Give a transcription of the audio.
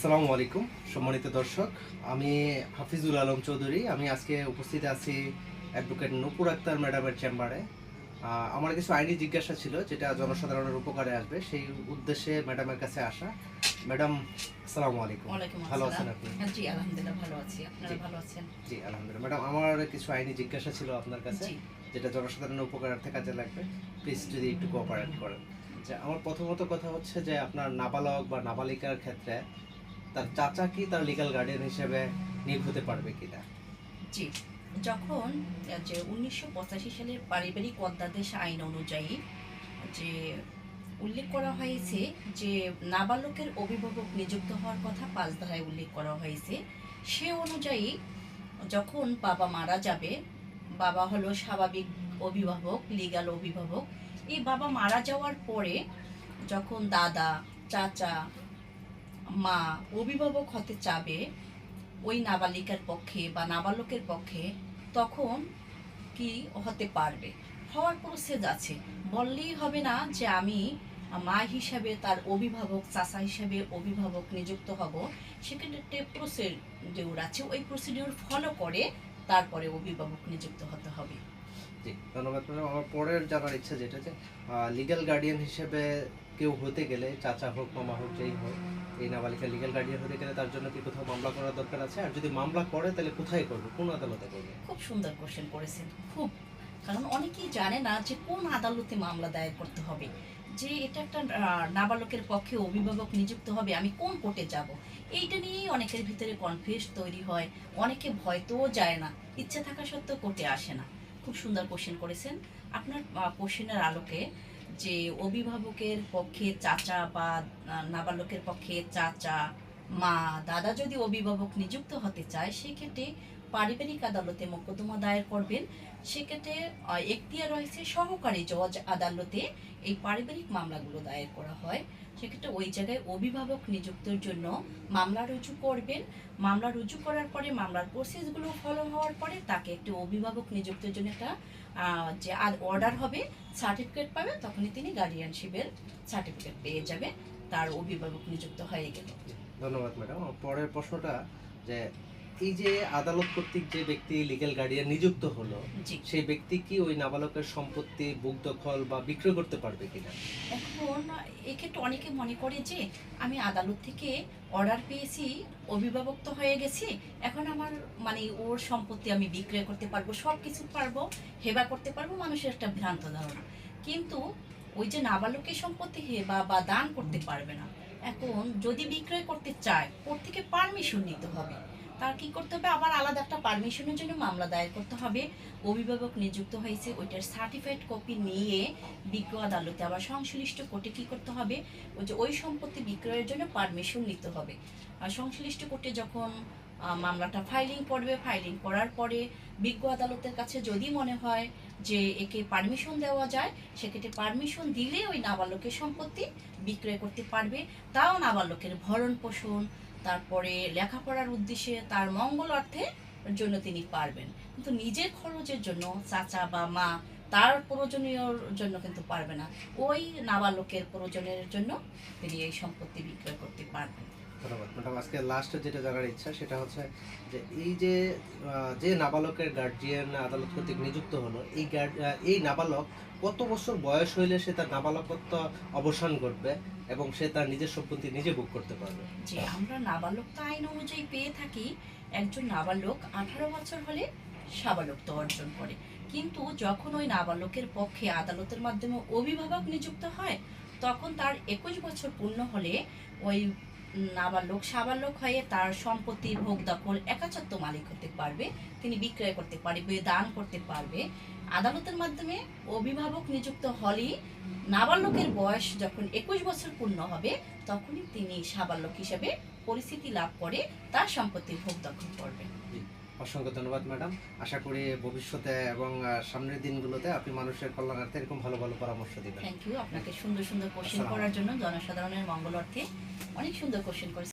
আসসালামু আলাইকুম সম্মানিত দর্শক। আমি হাফিজুল আলম চৌধুরী। আমি আজকে উপস্থিত আছি অ্যাডভোকেট নূপুর আক্তার ম্যাডামের চেম্বারে আমার কিছু আইনি জিজ্ঞাসা ছিল যেটা জনসাধারণের উপকারে আসবে। সেই উদ্দেশ্যে ম্যাডামের কাছে আসা। ম্যাডাম আসসালামু আলাইকুম। ভালো আছেন আপনি? জি আলহামদুলিল্লাহ ভালো আছি। আপনারা ভালো আছেন? জি আলহামদুলিল্লাহ। ম্যাডাম আমার কিছু আইনি জিজ্ঞাসা ছিল আপনার কাছে যেটা জনসাধারণের উপকারার্থে কাজে লাগবে। প্লিজ যদি একটু কোঅপারেট করেন। আমার প্রথমত কথা হচ্ছে যে আপনার নাবালক বা নাবালিকার ক্ষেত্রে তার চাচা কি তার লিগ্যাল গার্ডিয়ান হিসেবে নিয়োগ হতে পারবে কিনা? জি, যখন যে উনিশশো পঁচাশি সালের পারিবারিক অধ্যাদেশ আইন অনুযায়ী, যে উল্লেখ করা হয়েছে যে নাবালকের অভিভাবক নিযুক্ত হওয়ার কথা পাঁচ ধারায় উল্লেখ করা হয়েছে, সে অনুযায়ী যখন বাবা মারা যাবে, বাবা হলো স্বাভাবিক অভিভাবক লিগ্যাল অভিভাবক, এই বাবা মারা যাওয়ার পরে যখন দাদা, চাচা মা অভিভাবক হতে চাবে ওই নাবালিকার পক্ষে বা নাবালকের পক্ষে, তখন কি হতে পারবে? হওয়ার প্রসেস আছে। বললেই হবে না যে আমি মা হিসাবে তার অভিভাবক, চাচা হিসাবে অভিভাবক নিযুক্ত হব। সেখানে সেক্ষেত্রে প্রসিডিউর আছে। ওই প্রসিডিউর ফলো করে তারপরে অভিভাবক নিযুক্ত হতে হবে। জি, ধন্যবাদ ম্যাডাম। আমার পরের জানার ইচ্ছা যেটা যে লিগ্যাল গার্ডিয়ান হিসেবে কেউ হতে গেলে, চাচা হোক মামা হোক, যেই হোক, এই নাবালিকা লিগ্যাল গার্ডিয়ান হতে গেলে তার জন্য কি কোথাও মামলা করার দরকার আছে? আর যদি মামলা করে, তাহলে কোথায় করবে? কোন আদালতে করবে? খুব সুন্দর কোশ্চেন করেছেন, খুব। কারণ অনেকেই জানে না যে কোন আদালতে মামলা দায়ের করতে হবে। যে এটা একটা নাবালকের পক্ষে অভিভাবক নিযুক্ত হবে, আমি কোন কোর্টে যাব? এইটা নিয়েই অনেকের ভিতরে কনফিউজ তৈরি হয়। অনেকে ভয় ভয়তেও যায় না, ইচ্ছে থাকা সত্ত্বেও কোর্টে আসে না। খুব সুন্দর কোশ্চেন করেছেন। আপনার কোশ্চেনের আলোকে যে অভিভাবকের পক্ষে চাচা বা নাবালকের পক্ষে চাচা, মা, দাদা যদি অভিভাবক নিযুক্ত হতে চায়, সেক্ষেত্রে পারিবারিক আদালতে মোকদ্দমা দায়ের করবেন। সেক্ষেত্রে একটি রয়েছে সহকারী জজ আদালতে এই পারিবারিক মামলাগুলো দায়ের করা হয়। সেক্ষেত্রে ওই জায়গায় অভিভাবক নিযুক্তের জন্য মামলা রুজু করবেন। মামলা রুজু করার পরে মামলার প্রসেসগুলো ফলো হওয়ার পরে তাকে একটি অভিভাবক নিযুক্তের জন্য একটা যে অর্ডার হবে সার্টিফিকেট পাবে, তখনই তিনি গার্ডিয়ানশিপের সার্টিফিকেট পেয়ে যাবে তার অভিভাবক নিযুক্ত হয়ে গেল ধন্যবাদ ম্যাডাম। পরের প্রশ্নটা যে এই যে আদালত কর্তৃক যে ব্যক্তি লিগ্যাল গার্ডিয়ান নিযুক্ত হলো সেই ব্যক্তি কি ওই নাবালকের সম্পত্তি বুক দখল বা বিক্রয় করতে পারবে কিনা? এখন এক্ষেত্রে অনেকে মনে করে যে আমি আদালত থেকে অর্ডার পেয়েছি অভিভাবক তো হয়ে গেছি এখন আমার মানে ওর সম্পত্তি আমি বিক্রয় করতে পারব সব কিছু পারব হেবা করতে পারব মানুষের একটা ভ্রান্ত ধারণা। কিন্তু ওই যে নাবালকের সম্পত্তি হেবা বা দান করতে পারবে না এখন যদি বিক্রয় করতে চায় ওর থেকে পারমিশন নিতে হবে। তার কি করতে হবে? আবার আলাদা একটা পারমিশনের জন্য মামলা দায়ের করতে হবে। অভিভাবক নিযুক্ত হয়েছে, ওইটার সার্টিফাইড কপি নিয়ে বিজ্ঞ আদালতে। আবার সংশ্লিষ্ট কোর্টে কি করতে হবে? ওই যে ওই সম্পত্তি বিক্রয়ের জন্য পারমিশন নিতে হবে। আর সংশ্লিষ্ট কোর্টে যখন মামলাটা ফাইলিং করবে ফাইলিং করার পরে বিজ্ঞ আদালতের কাছে যদি মনে হয় যে একে পারমিশন দেওয়া যায়, সেক্ষেত্রে পারমিশন দিলে ওই নাবালকের সম্পত্তি বিক্রয় করতে পারবে। তাও নাবালকের ভরণ পোষণ তারপরে লেখাপড়ার উদ্দেশ্যে তার মঙ্গলার্থে জন্য তিনি পারবেন। কিন্তু নিজের খরচের জন্য চাচা বা মা তার প্রয়োজনীয়র জন্য কিন্তু পারবে না। ওই নাবালকের প্রয়োজনের জন্য তিনি এই সম্পত্তি বিক্রয় করতে পারবেন। ধন্যবাদ। ম্যাডাম, আজকে লাস্টে যেটা জানার ইচ্ছা, সেটা হচ্ছে যে এই যে যে নাবালকের গার্জিয়ান আদালত কর্তৃক নিযুক্ত হলো, এই এই নাবালক কত বছর বয়স হইলে সে তার নাবালকত্ব অবসান করবে এবং সে তার নিজের সম্পত্তি নিজে বুক করতে পারবে? যে আমরা নাবালকতা আইন অনুযায়ী পেয়ে থাকি, একজন নাবালক আঠারো বছর হলে সাবালকত্ব অর্জন করে। কিন্তু যখন ওই নাবালকের পক্ষে আদালতের মাধ্যমে অভিভাবক নিযুক্ত হয়, তখন তার একুশ বছর পূর্ণ হলে ওই নাবালক, সাবালক হয়ে তার সম্পত্তি ভোগ দখল একাচত্ব মালিক হতে পারবে, তিনি বিক্রয় করতে পারবে দান করতে পারবে। আদালতের মাধ্যমে অভিভাবক নিযুক্ত হলেই নাবালকের বয়স যখন একুশ বছর পূর্ণ হবে, তখনই তিনি সাবালক হিসেবে পরিস্থিতি লাভ করে তার সম্পত্তি ভোগ দখল করবেন। অসংখ্য ধন্যবাদ ম্যাডাম। আশা করি ভবিষ্যতে এবং সামনের দিনগুলোতে আপনি মানুষের কল্যাণার্থে এরকম ভালো ভালো পরামর্শ দিবেন। থ্যাংক ইউ আপনাকে সুন্দর সুন্দর কোশ্চেন করার জন্য জনসাধারণের মঙ্গল অর্থে অনেক সুন্দর কোশ্চেন করেছেন।